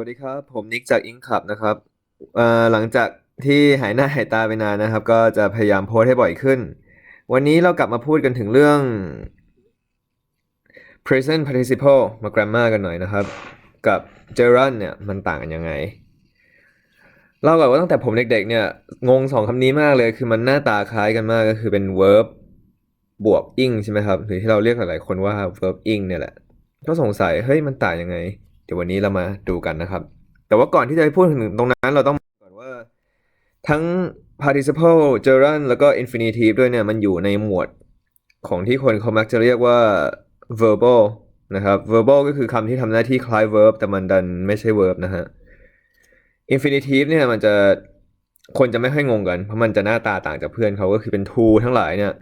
วัสดีครับ ผมนิกจากอิงคับนะครับหลังจากที่หายหน้าหายตาไปนานนะครับ ก็จะพยายามโพสให้บ่อยขึ้น วันนี้เรากลับมาพูดกันถึงเรื่อง present participle มา grammar กันหน่อยนะครับ กับ gerund เนี่ยมันต่างกันยังไงเล่าก่อนว่าตั้งแต่ผมเด็กๆเนี่ยงงสองคำนี้มากเลย คือมันหน้าตาคล้ายกันมากก็คือเป็น verb บวก ing ใช่ไหมครับ หรือที่เราเรียกหลายๆคนว่า verb ing เนี่ยแหละ ก็สงสัยเฮ้ยมันต่างยังไง เดี๋ยววันนี้เรามาดูกันนะครับ แต่ว่าก่อนที่จะไปพูดถึงตรงนั้นเราต้องบอกก่อนว่าทั้ง participle gerund แล้วก็ infinitive ด้วยเนี่ยมันอยู่ในหมวดของที่คนเขามักจะเรียกว่า verbal นะครับ verbal ก็คือคำที่ทำหน้าที่คล้าย verb แต่มันดันไม่ใช่ verb นะฮะ infinitive เนี่ยมันจะคนจะไม่ค่อยงงกัน เพราะมันจะหน้าตาต่างจากเพื่อนเขาก็คือเป็น to ทั้งหลายเนี่ย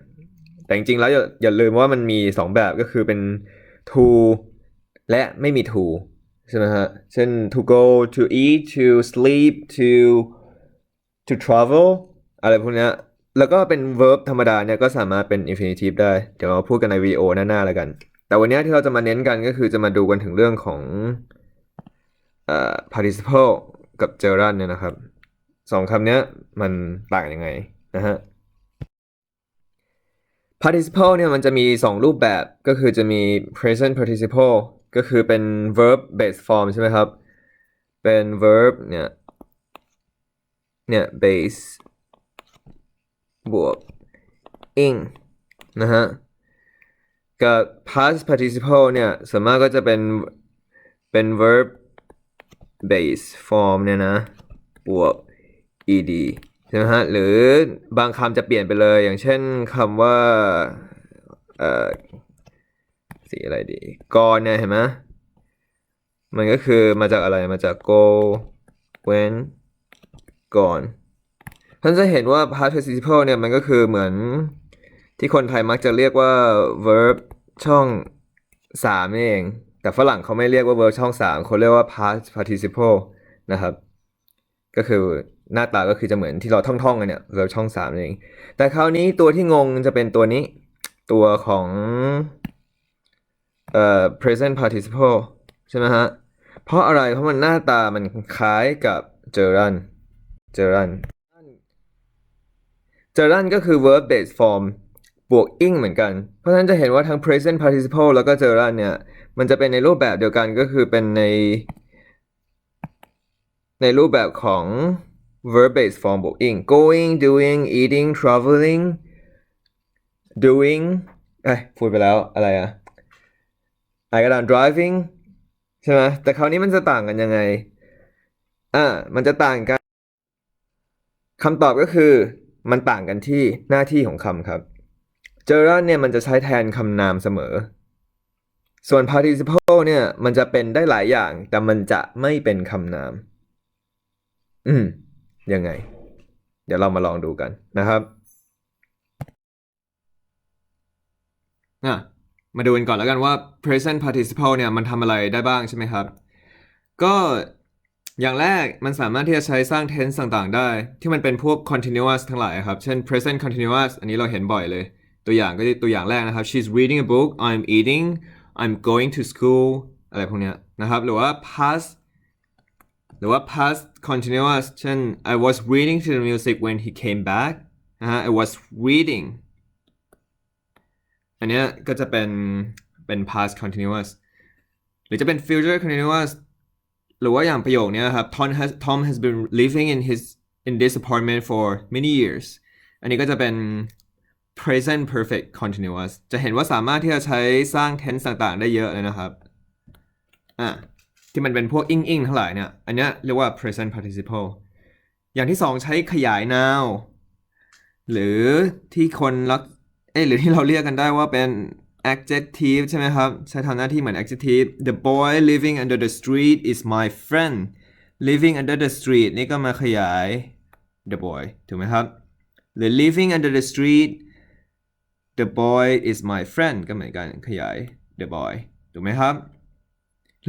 แต่จริงๆแล้วอย่าอย่าลืมว่ามันมีสองแบบก็คือเป็น to และไม่มี to ใช่ไหมฮะ เช่น to go to eat to sleep to to travel อะไรพวกเนี้ยแล้วก็เป็น verb ธรรมดาเนี่ยก็สามารถเป็น infinitive ได้ เดี๋ยวเราพูดกันในวิดีโอหน้าๆแล้วกัน แต่วันนี้ที่เราจะมาเน้นกันก็คือจะมาดูกันถึงเรื่องของเอ่อ participle กับ gerund เนี่ยนะครับสองคำเนี้ยมันต่างยังไงนะฮะ participle เนี่ยมันจะมี 2 รูปแบบก็คือจะมี present participle ก็คือเป็น verb base form ใช่ไหมครับ เป็น verb เนี่ย เนี่ย base บวก ing นะฮะ กับ past participle เนี่ยส่วนมากก็จะเป็น เป็น verb base form เนี่ยนะ บวก ed ใช่ไหมฮะ หรือบางคำจะเปลี่ยนไปเลย อย่างเช่นคำว่าเอ่อ สีอะไรดีกรเนี่ยเห็นไหมมันก็คือมาจากอะไรมาจาก go when gone ท่านจะเห็นว่า past participle เนี่ยมันก็คือเหมือนที่คนไทยมักจะเรียกว่า verb ช่องสามนี่เอง แต่ฝรั่งเขาไม่เรียกว่า verb ช่องสามเขาเรียกว่า past participle นะครับ ก็คือหน้าตาก็คือจะเหมือนที่เราท่องๆกันเนี่ย verb ช่องสามนั่เอง แต่คราวนี้ตัวที่งงจะเป็นตัวนี้ ตัวของ เอ่อ present participle ใช่ไหมฮะ เพราะอะไร เพราะมันหน้าตามันคล้ายกับ gerund gerund gerund ก็คือ verb based form บวก ing เหมือนกัน เพราะฉะนั้นจะเห็นว่าทั้ง present participle แล้วก็ gerund เนี่ย มันจะเป็นในรูปแบบเดียวกันก็คือเป็นใน ในรูปแบบของ verb based form บวก ing going doing eating traveling doing เอ้ยพูดไปแล้วอะไรอะ อะไรก็ตาม driving ใช่ไหมแต่คราวนี้มันจะต่างกันยังไง อ่า มันจะต่างกันคำตอบก็คือ มันต่างกันที่หน้าที่ของคำครับ gerund เนี่ยมันจะใช้แทนคำนามเสมอ ส่วน participle เนี่ย มันจะเป็นได้หลายอย่าง แต่มันจะไม่เป็นคำนาม อืม ยังไง เดี๋ยวเรามาลองดูกันนะครับ อะ มาดูกันก่อนแล้วกันว่า present participle เนี่ยมันทำอะไรได้บ้างใช่ไหมครับ ก็อย่างแรกมันสามารถที่จะใช้สร้าง tense ต่างๆ ได้ ที่มันเป็นพวก continuous ทั้งหลายครับ เช่น present continuous อันนี้เราเห็นบ่อยเลย ตัวอย่างก็จะตัวอย่างแรกนะครับ she's reading a book I'm eating I'm going to school อะไรพวกเนี้ยนะครับ หรือว่า past หรือว่า past continuous เช่น I was reading to the music when he came back นะฮะ I was reading อันเนี้ยก็จะเป็นเป็น past continuous หรือจะเป็น future continuous หรือว่าอย่างประโยคนี้ครับ Tom has Tom has been living in his in this apartment for many years อันนี้ก็จะเป็น present perfect continuous จะเห็นว่าสามารถที่จะใช้สร้าง tense ต่างๆ ได้เยอะเลยนะครับอะที่มันเป็นพวก ing ing ทั้งหลายเนี่ย อันนี้เรียกว่า present participle อย่างที่สองใช้ขยาย now หรือที่คนรัก เอ้หรือที่เราเรียกกันได้ว่าเป็น adjective ใช่ไหมครับ ใช้ทำหน้าที่เหมือน adjective the boy living under the street is my friend living under the street นี่ก็มาขยาย the boy ถูกไหมครับ หรือ living under the street the boy is my friend ก็เหมือนกันขยาย the boy ถูกไหมครับ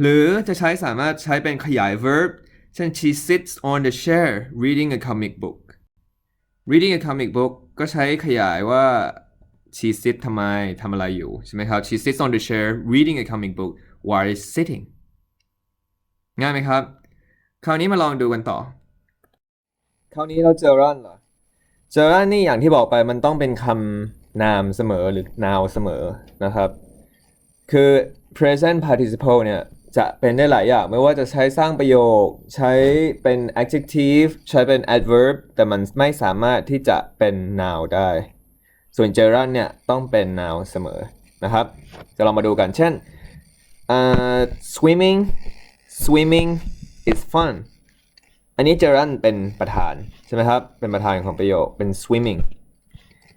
หรือจะใช้สามารถใช้เป็นขยาย verb เช่น she sits on the chair reading a comic book reading a comic book ก็ใช้ขยายว่า she sit ทำไมทำอะไรอยู่ใช่ไหมครับ she sits on the chair reading a comic book while sitting ง่ายไหมครับ คราวนี้มาลองดูกันต่อ คราวนี้เราเจอรันเหรอ เจอรันนี่อย่างที่บอกไปมันต้องเป็นคำนามเสมอหรือ noun เสมอนะครับ คือ present participle เนี่ยจะเป็นได้หลายอย่าง ไม่ว่าจะใช้สร้างประโยค ใช้เป็น adjective ใช้เป็น adverb แต่มันไม่สามารถที่จะเป็น noun ได้ ส่วนเจอรันเนี่ยต้องเป็น noun เสมอนะครับจะลองมาดูกันเช่นอ่า swimming swimming is fun อันนี้เจอรันเป็นประธานใช่ไหมครับ เป็นประธานของประโยคเป็น swimming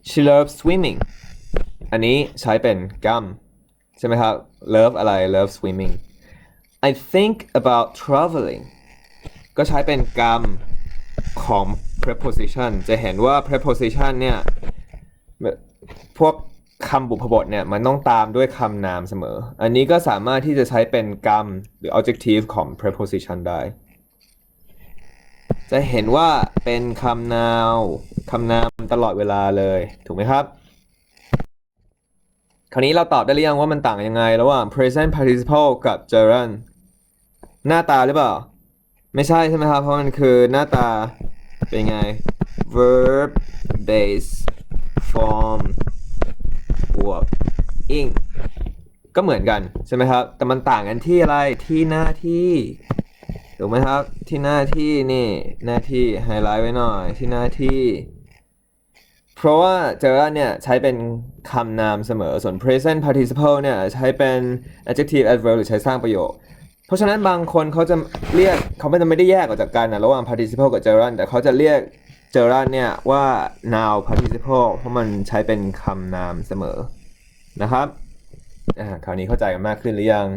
she loves swimming อันนี้ใช้เป็นกรรมใช่ไหมครับ love อะไร love swimming I think about traveling ก็ใช้เป็นกรรมของ preposition จะเห็นว่า preposition เนี่ย พวกคำบุพบทเนี่ยมันต้องตามด้วยคำนามเสมอ อันนี้ก็สามารถที่จะใช้เป็นกรรมหรือ adjective ของ preposition ได้ จะเห็นว่าเป็นคำนาวคำนามตลอดเวลาเลย ถูกไหมครับ คราวนี้เราตอบได้หรือยังว่ามันต่างยังไง ระหว่าง present participle กับ gerund หน้าตาหรือเปล่า ไม่ใช่ใช่ไหมครับ เพราะมันคือหน้าตาเป็นไง verb base form บวก ing ก็เหมือนกันใช่ไหมครับ แต่มันต่างกันที่อะไรที่หน้าที่ถูกไหมครับ ที่หน้าที่นี่หน้าที่ไฮไลท์ไว้หน่อยที่หน้าที่ เพราะว่าเจอร์เนี่ยใช้เป็นคำนามเสมอส่วน present participle เนี่ยใช้เป็น adjective adverb หรือใช้สร้างประโยค เพราะฉะนั้นบางคนเขาจะเรียกเขาไม่จะไม่ได้แยกออกจากกันนะระหว่าง participle กับ gerund แต่เขาจะเรียก gerund เนี่ยว่า noun participle เพราะมันใช้เป็นคำนามเสมอนะครับคราวนี้เข้าใจกันมากขึ้นหรือยัง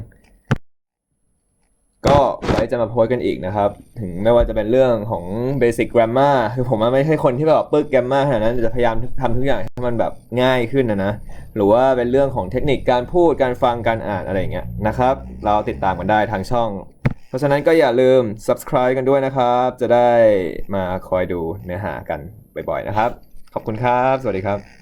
ก็ไว้จะมาโพสต์กันอีกนะครับ ถึงไม่ว่าจะเป็นเรื่องของ basic grammar คือผมไม่ใช่คนที่แบบปึก grammar ขนาดนั้นจะพยายามทำทุกอย่างให้มันแบบง่ายขึ้นนะนะ หรือว่าเป็นเรื่องของเทคนิคการพูดการฟังการอ่านอะไรอย่างเงี้ยนะครับ เราติดตามกันได้ทางช่อง เพราะฉะนั้นก็อย่าลืม subscribe กันด้วยนะครับ จะได้มาคอยดูเนื้อหากันบ่อยๆนะครับ ขอบคุณครับ สวัสดีครับ